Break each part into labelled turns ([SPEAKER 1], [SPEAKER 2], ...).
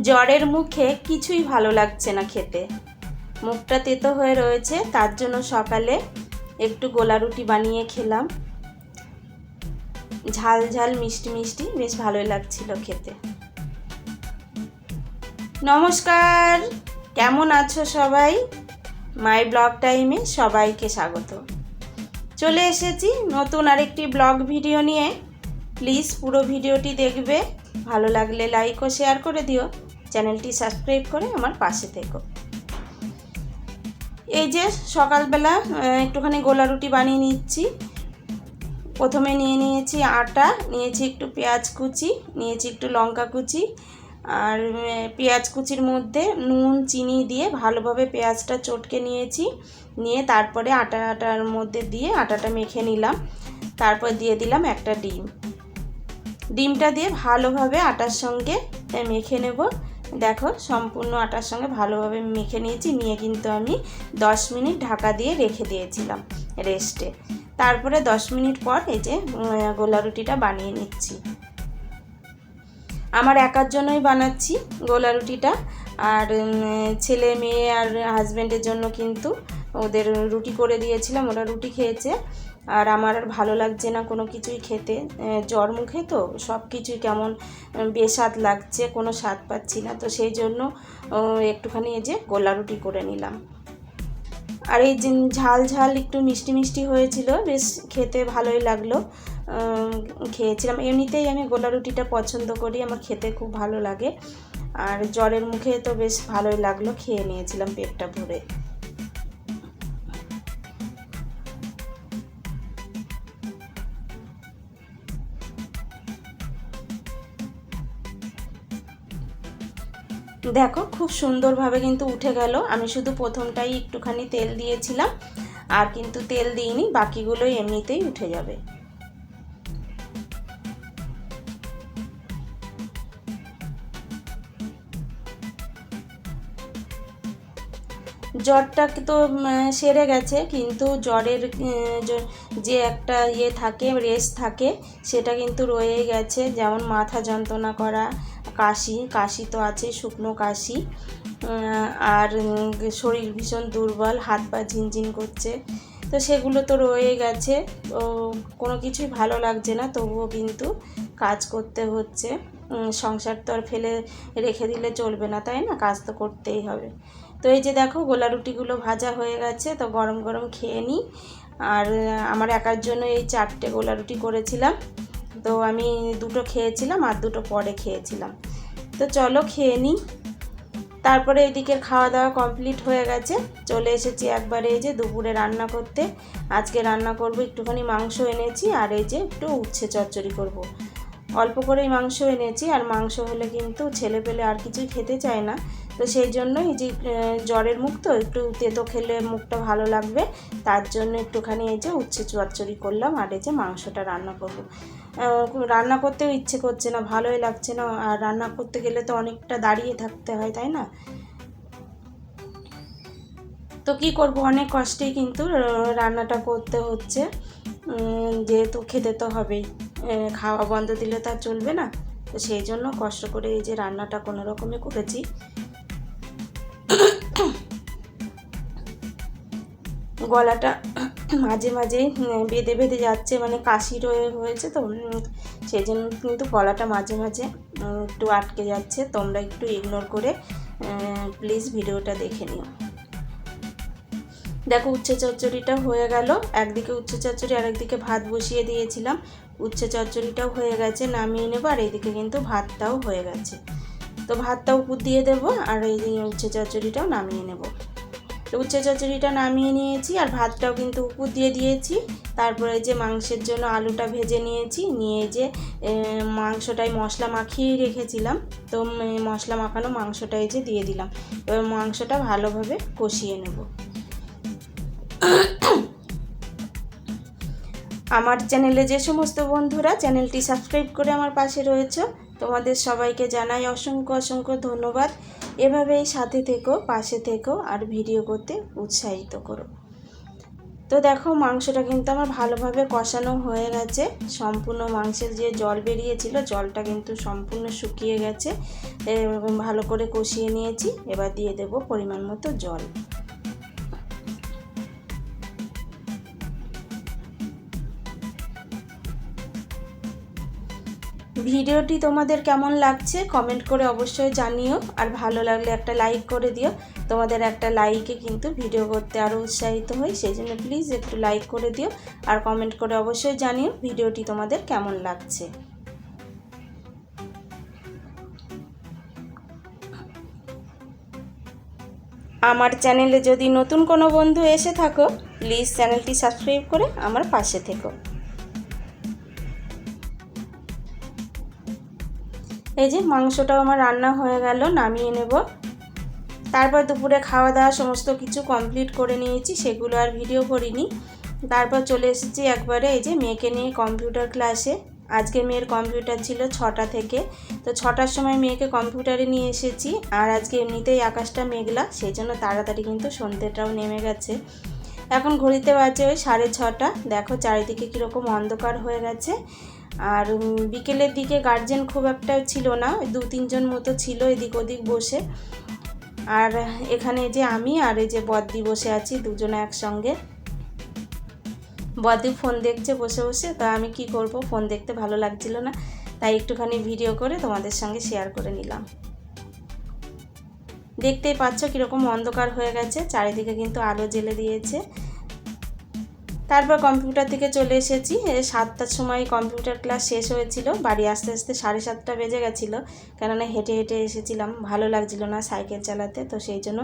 [SPEAKER 1] জ্বরের মুখে কিছুই ভালো লাগছে না খেতে। মুখটা তেতো হয়ে রয়েছে, তার জন্য সকালে একটু গোলা রুটি বানিয়ে খেলাম। ঝাল ঝাল, মিষ্টি মিষ্টি, বেশ ভালোই লাগছিল খেতে। নমস্কার, কেমন আছো সবাই? মাই ব্লগ টাইমে সবাইকে স্বাগত। চলে এসেছি নতুন আরেকটি ব্লগ ভিডিও নিয়ে। প্লিজ পুরো ভিডিওটি দেখবে, ভালো লাগলে লাইক ও শেয়ার করে দিও। চ্যানেলটি সাবস্ক্রাইব করে আমার পাশে থেকো। এই যে সকালবেলা একটুখানি গোলা রুটি বানিয়ে নিচ্ছি। প্রথমে নিয়ে নিয়েছি আটা, নিয়েছি একটু পেঁয়াজ কুচি, নিয়েছি একটু লঙ্কা কুচি আর পেঁয়াজ কুচির মধ্যে নুন, চিনি দিয়ে ভালোভাবে পেঁয়াজটা চটকে নিয়েছি। নিয়ে তারপরে আটা আটার মধ্যে দিয়ে আটাটা মেখে নিলাম। তারপর দিয়ে দিলাম একটা ডিম। ডিমটা দিয়ে ভালোভাবে আটার সঙ্গে মেখে নেব। দেখো, সম্পূর্ণ আটার সঙ্গে ভালোভাবে মেখে নিয়েছি। নিয়ে কিন্তু আমি দশ মিনিট ঢাকা দিয়ে রেখে দিয়েছিলাম রেস্টে। তারপরে দশ মিনিট পর এই যে গোলা রুটিটা বানিয়ে নিচ্ছি। আমার একার জন্যই বানাচ্ছি গোলা রুটিটা। আর ছেলে মেয়ে আর হাজব্যান্ডের জন্য কিন্তু ওদের রুটি করে দিয়েছিলাম, ওরা রুটি খেয়েছে। আর আমার আর ভালো লাগছে না কোনো কিছুই খেতে। জ্বর মুখে তো সব কিছুই কেমন বেস্বাদ লাগছে, কোনো স্বাদ পাচ্ছি না। তো সেই জন্য একটুখানি এই যে গোলা রুটি করে নিলাম। আর এই ঝাল ঝাল একটু মিষ্টি মিষ্টি হয়েছিল, বেশ খেতে ভালোই লাগল। খেয়েছিলাম। এমনিতেই আমি গোলা রুটিটা পছন্দ করি, আমার খেতে খুব ভালো লাগে। আর জ্বরের মুখে তো বেশ ভালোই লাগল, খেয়ে নিয়েছিলাম পেটটা ভরে। দেখো, খুব সুন্দরভাবে কিন্তু উঠে গেল। আমি শুধু প্রথমটাই একটুখানি তেল দিয়েছিলাম, আর কিন্তু তেল দিইনি, বাকিগুলো এমনিতেই উঠে যাবে। জ্বরটা তো সেরে গেছে, কিন্তু জ্বরের যে একটা ইয়ে থাকে রেস থাকে, সেটা কিন্তু রয়ে গেছে, যেমন মাথা যন্ত্রণা করা কাশি কাশি তো আছে, শুকনো কাশি। আর শরীর ভীষণ দুর্বল, হাত পা ঝিনঝিন করছে। তো সেগুলো তো রয়ে গেছে। তো কোনো কিছুই ভালো লাগছে না, তবুও কিন্তু কাজ করতে হচ্ছে। সংসার তো আর ফেলে রেখে দিলে চলবে না, তাই না? কাজ তো করতেই হবে। তো এই যে দেখো, গোলা রুটিগুলো ভাজা হয়ে গেছে, তো গরম গরম খেয়ে নিই। আর, আমার একার জন্য এই চারটে গোলা রুটি করেছিলাম। তো আমি দুটো খেয়েছিলাম আর দুটো পরে খেয়েছিলাম। তো চলো খেয়ে নিই। তারপরে এদিকের খাওয়া দাওয়া কমপ্লিট হয়ে গেছে। চলে এসেছি একবারে এই যে দুপুরে রান্না করতে। আজকে রান্না করব, একটুখানি মাংস এনেছি আর এই যে একটু উচ্ছে চচ্চড়ি করব। অল্প করেই মাংস এনেছি আর মাংস হলে কিন্তু ছেলে পেলে আর কিছুই খেতে চায় না। তো সেই জন্য এই যে জ্বরের মুখ তো, একটু তেতো খেলে মুখটা ভালো লাগবে। তার জন্য একটুখানি এই যে উচ্ছে চচ্চড়ি করলাম আর এই যে মাংসটা রান্না করব। রান্না করতেও ইচ্ছে করছে না, ভালোই লাগছে না। আর রান্না করতে গেলে তো অনেকটা দাঁড়িয়ে থাকতে হয়, তাই না? তো কি করব, অনেক কষ্টেই কিন্তু রান্নাটা করতে হচ্ছে। যেহেতু খেতে তো হবেই। খাওয়া বন্ধ দিলে তো আর চলবে না। তো সেই জন্য কষ্ট করে এই যে রান্নাটা কোনো রকমে করেছি। গলাটা মাঝে মাঝে বেঁধে বেঁধে যাচ্ছে মানে কাশি রয়ে হয়েছে তো সেই জন্য কিন্তু গলাটা মাঝে মাঝে একটু আটকে যাচ্ছে। তোমরা একটু ইগনোর করে প্লিজ ভিডিওটা দেখে নিও। দেখো, উচ্ছে চচ্চড়িটা হয়ে গেল। একদিকে উচ্ছে চচ্চড়ি আর একদিকে ভাত বসিয়ে দিয়েছিলাম। উচ্ছে চচ্চড়িটাও হয়ে গেছে, নামিয়ে নেব, আর এইদিকে কিন্তু ভাতটাও হয়ে গেছে। তো ভাতটা উপর দিয়ে দেবো, আর এই উচ্ছে চচ্চড়িটাও নামিয়ে নেব। উচ্ছে চচ্চড়িটা নামিয়ে নিয়েছি আর ভাতটাও কিন্তু উপর দিয়ে দিয়েছি। তারপরে যে মাংসের জন্য আলুটা ভেজে নিয়েছি নিয়ে যে এ, মাংসটাই মশলা মাখিয়ে রেখেছিলাম। তো মশলা মাখানো মাংসটাই যে দিয়ে দিলাম। এবার মাংসটা ভালোভাবে কষিয়ে নেব। আমার চ্যানেলে যে সমস্ত বন্ধুরা চ্যানেলটি সাবস্ক্রাইব করে আমার পাশে রয়েছে তোমাদের সবাইকে জানাই অসংখ্য অসংখ্য ধন্যবাদ। এভাবেই সাথে থেকো, পাশে থেকো আর ভিডিও করতে উৎসাহিত করো। তো দেখো, মাংসটা কিন্তু আমার ভালোভাবে কষানো হয়ে গেছে। সম্পূর্ণ মাংসের যে জল বেরিয়েছিল, জলটা কিন্তু সম্পূর্ণ শুকিয়ে গেছে। ভালো করে কষিয়ে নিয়েছি। এবার দিয়ে দেবো পরিমাণ মতো জল। ভিডিওটি তোমাদের কেমন লাগছে কমেন্ট করে অবশ্যই জানিও, আর ভালো লাগলে একটা লাইক করে দিও। তোমাদের একটা লাইকে কিন্তু ভিডিও করতে আরও উৎসাহিত হই, সেই জন্য প্লিজ একটু লাইক করে দিও, আর কমেন্ট করে অবশ্যই জানিও ভিডিওটি তোমাদের কেমন লাগছে। আমার চ্যানেলে যদি নতুন কোনো বন্ধু এসে থাকো প্লিজ চ্যানেলটি সাবস্ক্রাইব করে আমার পাশে থেকো। এই যে মাংসটাও আমার রান্না হয়ে গেল, নামিয়ে নেব। তারপর দুপুরে খাওয়া দাওয়া সমস্ত কিছু কমপ্লিট করে নিয়েছি, সেগুলো আর ভিডিও করিনি। তারপর চলে এসেছি একবারে এই যে মেয়েকে নিয়ে কম্পিউটার ক্লাসে আজকে মেয়ের কম্পিউটার ছিল ছটা থেকে। তো ছটার সময় মেয়েকে কম্পিউটারে নিয়ে এসেছি, আর আজকে এমনিতেই আকাশটা মেঘলা সেই জন্য তাড়াতাড়ি কিন্তু সন্ধ্যেটাও নেমে গেছে। এখন ঘড়িতে বাজে ওই সাড়ে ছটা, দেখো চারিদিকে কীরকম অন্ধকার হয়ে গেছে। আর বিকেলের দিকে গার্জেন খুব একটা ছিল না দু তিনজন মতো ছিল এদিক ওদিক বসে। আর এখানে যে আমি আর এই যে বদ্দি বসে আছি, দুজনে একসঙ্গে। বদ্দি ফোন দেখছে বসে বসে, তা আমি কি করব? ফোন দেখতে ভালো লাগছিল না, তাই একটুখানি ভিডিও করে তোমাদের সঙ্গে শেয়ার করে নিলাম। দেখতেই পাচ্ছ কীরকম অন্ধকার হয়ে গেছে, চারিদিকে কিন্তু আলো জ্বেলে দিয়েছে। তারপর কম্পিউটার থেকে চলে এসেছি। সাতটার সময় কম্পিউটার ক্লাস শেষ হয়েছিল। বাড়ি আসতে আসতে সাড়ে সাতটা বেজে গেছিল। কেননা হেঁটে হেঁটে এসেছিলাম। ভালো লাগছিল না সাইকেল চালাতে। তো সেই জন্য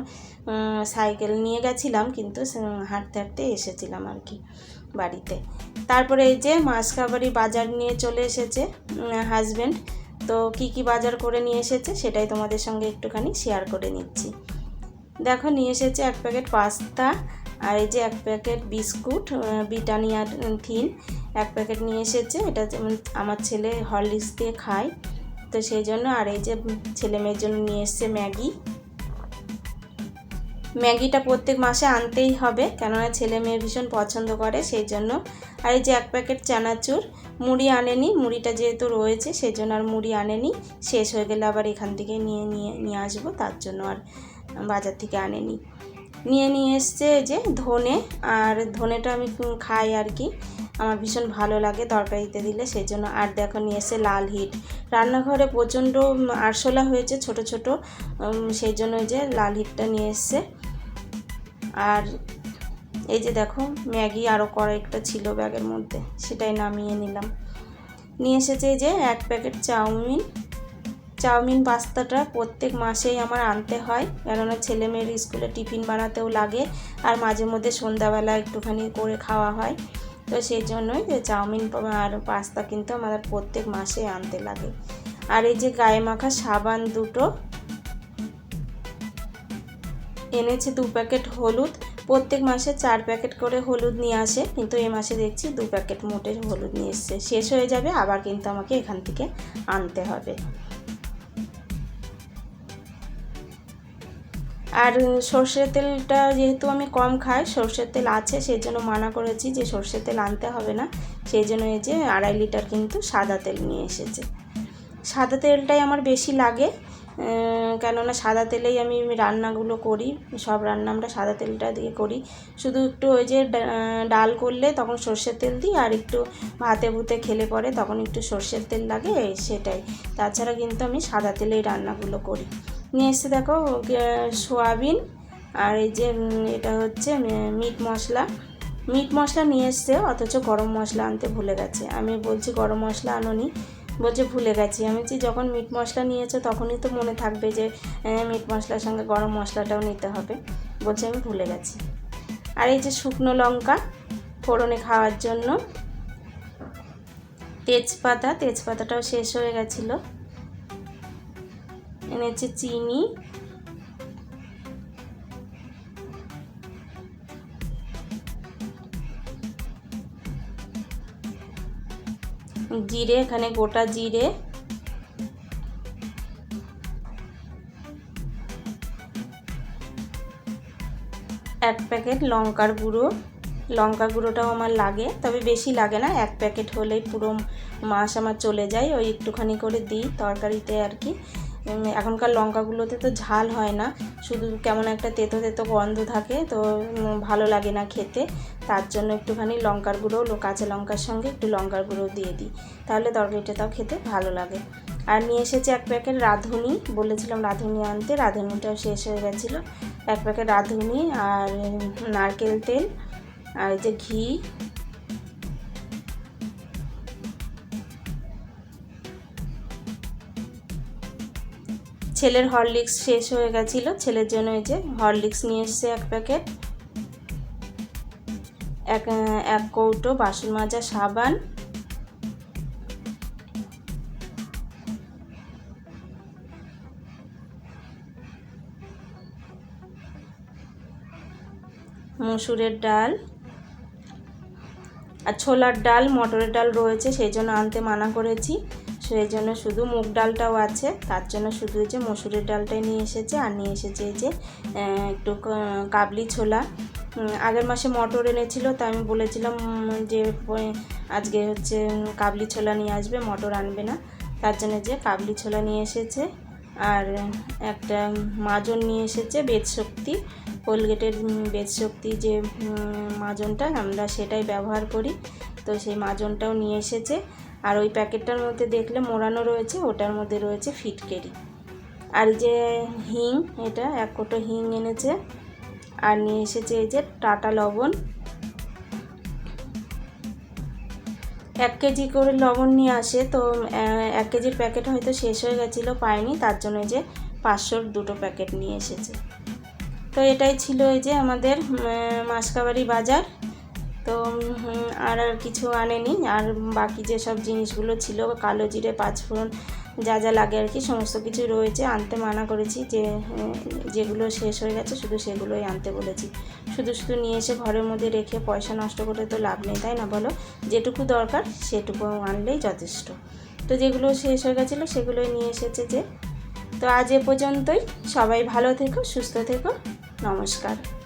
[SPEAKER 1] সাইকেল নিয়ে গেছিলাম। কিন্তু হাঁটতে হাঁটতে এসেছিলাম আর কি বাড়িতে। তারপরে এই যে মাসকাবাড়ি বাজার নিয়ে চলে এসেছে হাজব্যান্ড তো কি কি বাজার করে নিয়ে এসেছে সেটাই তোমাদের সঙ্গে একটুখানি শেয়ার করে নিচ্ছি। দেখো, নিয়ে এসেছে এক প্যাকেট পাস্তা আর এই যে এক প্যাকেট বিস্কুট ব্রিটানিয়া থিন, এক প্যাকেট নিয়ে এসেছে। এটা আমার ছেলে হরলিক্স দিয়ে খায়। তো সেই জন্য আর এই যে ছেলে মেয়ের জন্য নিয়ে এসছে ম্যাগি। ম্যাগিটা প্রত্যেক মাসে আনতেই হবে, কেননা ছেলে মেয়ে ভীষণ পছন্দ করে, সেই জন্য। আর এই যে এক প্যাকেট চানাচুর, মুড়ি আনেনি, মুড়িটা যেহেতু রয়েছে, সেই জন্য আর মুড়ি আনেনি। শেষ হয়ে গেলে আবার এখান থেকে নিয়ে নিয়ে নিয়ে আসব, তার জন্য আর বাজার থেকে আনেনি। নিয়ে নিয়ে এসছে যে ধনে, আর ধনেটা আমি খাই আর কি। আমার ভীষণ ভালো লাগে তরকারিতে দিলে, সেই জন্য। আর দেখো নিয়ে এসে লাল হিট। রান্নাঘরে প্রচণ্ড আরশোলা হয়েছে ছোট ছোট সেই জন্য যে লাল হিটটা নিয়ে এসছে। আর এই যে দেখো, ম্যাগি আরও কয়েকটা ছিল ব্যাগের মধ্যে, সেটাই নামিয়ে নিলাম। নিয়ে এসেছে যে এক প্যাকেট চাউমিন। চাউমিন পাস্তাটা প্রত্যেক মাসেই আমার আনতে হয়। কেননা ছেলে মেয়ের স্কুলে টিফিন বানাতেও লাগে আর মাঝে মধ্যে সন্ধ্যাবেলা একটুখানি করে খাওয়া হয়। তো সেই জন্যই যে চাউমিন আর পাস্তা কিন্তু আমাদের প্রত্যেক মাসে আনতে লাগে। আর এই যে গায়ে মাখা সাবান দুটো, এনেছে দু প্যাকেট হলুদ। প্রত্যেক মাসে চার প্যাকেট করে হলুদ নিয়ে আসে, কিন্তু এ মাসে দেখছি দু প্যাকেট মোটের হলুদ নিয়ে এসছে। শেষ হয়ে যাবে, আবার কিন্তু আমাকে এখান থেকে আনতে হবে। আর সর্ষের তেলটা যেহেতু আমি কম খাই, সর্ষের তেল আছে, সেই জন্য মানা করেছি যে সর্ষের তেল আনতে হবে না। সেই জন্য এই যে আড়াই লিটার কিন্তু সাদা তেল নিয়ে এসেছে। সাদা তেলটাই আমার বেশি লাগে কেননা সাদা তেলেই আমি রান্নাগুলো করি, সব রান্না আমরা সাদা তেলটা দিয়ে করি। শুধু একটু ওই যে ডাল করলে তখন সর্ষের তেল দিই, আর একটু ভাতে ভুতে খেলে পরে তখন একটু সর্ষের তেল লাগে, সেটাই। তাছাড়া কিন্তু আমি সাদা তেলেই রান্নাগুলো করি। নিয়ে এসে দেখো সোয়াবিন আর এই যে এটা হচ্ছে মিট মশলা। মিট মশলা নিয়ে এসছে, অথচ গরম মশলা আনতে ভুলে গেছে। আমি বলছি গরম মশলা আনোনি, বলছে ভুলে গেছি। আমি বলছি, যখন মিট মশলা নিয়েছো, তখনই তো মনে থাকবে যে মিট মশলার সঙ্গে গরম মশলাটাও নিতে হবে। বলছে আমি ভুলে গেছি। আর এই যে শুকনো লঙ্কা, ফোড়নে খাওয়ার জন্য তেজপাতা, তেজপাতাটাও শেষ হয়ে গেছিল। এনেছে চিনি। জিরে, এখানে গোটা জিরে। এক প্যাকেট লঙ্কার গুঁড়ো। লঙ্কা গুঁড়োটাও আমার লাগে, তবে বেশি লাগে না। এক প্যাকেট হলেই পুরো মাস আমার চলে যায়। ওই একটুখানি করে দিই তরকারিতে আর কি। এখনকার লঙ্কাগুলোতে তো ঝাল হয় না। শুধু কেমন একটা তেতো তেতো গন্ধ থাকে, তো ভালো লাগে না খেতে। তার জন্য একটুখানি লঙ্কার গুঁড়ো কাঁচা লঙ্কার সঙ্গে একটু লঙ্কার গুঁড়ো দিয়ে দিই। তাহলে তরকারিটা তাও খেতে ভালো লাগে। আর নিয়ে এসেছি এক প্যাকেট রাঁধুনি। বলেছিলাম রাঁধুনি আনতে, রাঁধুনিটাও শেষ হয়ে গেছিল। এক প্যাকেট রাঁধুনি আর নারকেল তেল, আর যে ঘি ছেলের হরলিক্স শেষ হয়ে গেছিল। ছেলের জন্য এই যে হরলিক্স নিয়ে এসছে এক প্যাকেট। এক এক কৌটো বাসন মাজা সাবান। মসুরের ডাল। আর ছোলার ডাল, মটরের ডাল রয়েছে, সেই জন্য আনতে মানা করেছি। সেই জন্য শুধু মুগ ডালটাও আছে। তার জন্য শুধু যে মসুরের ডালটাই নিয়ে এসেছে আর নিয়ে এসেছে এই যে একটু কাবলি ছোলা। আগের মাসে মটর এনেছিল তা আমি বলেছিলাম যে আজকে হচ্ছে কাবলি ছোলা নিয়ে আসবে, মটর আনবে না। তার জন্য যে কাবলি ছোলা নিয়ে এসেছে। আর একটা মাজন নিয়ে এসেছে, বেদশক্তি। কোলগেটের বেদশক্তি যে মাজনটা, আমরা সেটাই ব্যবহার করি। তো সেই মাজনটাও নিয়ে এসেছে। আর ওই প্যাকেটটার মধ্যে দেখলে মোড়ানো রয়েছে, ওটার মধ্যে রয়েছে ফিটকেরি আর যে হিং, এটা এক কোটো হিং এনেছে। আর নিয়ে এসেছে এই যে টাটা লবণ। এক কেজি করে লবণ নিয়ে আসে, তো এক কেজির প্যাকেট হয়তো শেষ হয়ে গেছিল পাইনি তার জন্য যে পাঁচশোর দুটো প্যাকেট নিয়ে এসেছে। তো এটাই ছিল এই যে আমাদের মাসকাবাড়ি বাজার। তো আর আর কিছু আনেনি। আর বাকি যেসব জিনিসগুলো ছিল, কালো জিরে, পাঁচফোড়ন, যা যা লাগে আর কি, সমস্ত কিছু রয়েছে। আনতে মানা করেছি যে যেগুলো শেষ হয়ে গেছে, শুধু সেগুলোই আনতে বলেছি। শুধু শুধু নিয়ে এসে ঘরের মধ্যে রেখে পয়সা নষ্ট করে তো লাভ নেই, তাই না বলো? যেটুকু দরকার, সেটুকু আনলেই যথেষ্ট। তো যেগুলো শেষ হয়ে গেছিল, সেগুলোই নিয়ে এসেছে যে। তো আজ এ পর্যন্তই। সবাই ভালো থেকো, সুস্থ থেকো। নমস্কার।